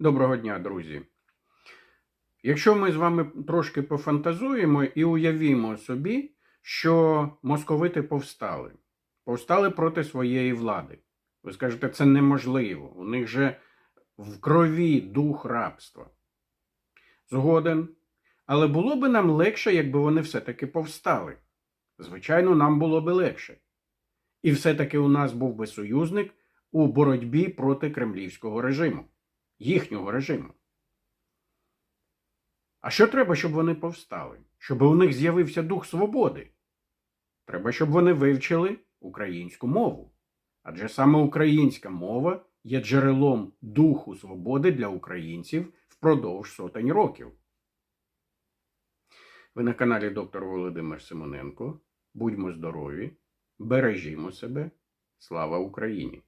Доброго дня, друзі. Якщо ми з вами трошки пофантазуємо і уявімо собі, що московити повстали, повстали проти своєї влади. Ви скажете, це неможливо. У них же в крові дух рабства. Згоден. Але було би нам легше, якби вони все-таки повстали. Звичайно, нам було би легше. І все-таки у нас був би союзник у боротьбі проти кремлівського режиму, їхнього режиму. А що треба, щоб вони повстали? Щоб у них з'явився дух свободи? Треба, щоб вони вивчили українську мову. Адже саме українська мова є джерелом духу свободи для українців впродовж сотень років. Ви на каналі доктор Володимир Симоненко. Будьмо здорові, бережімо себе. Слава Україні!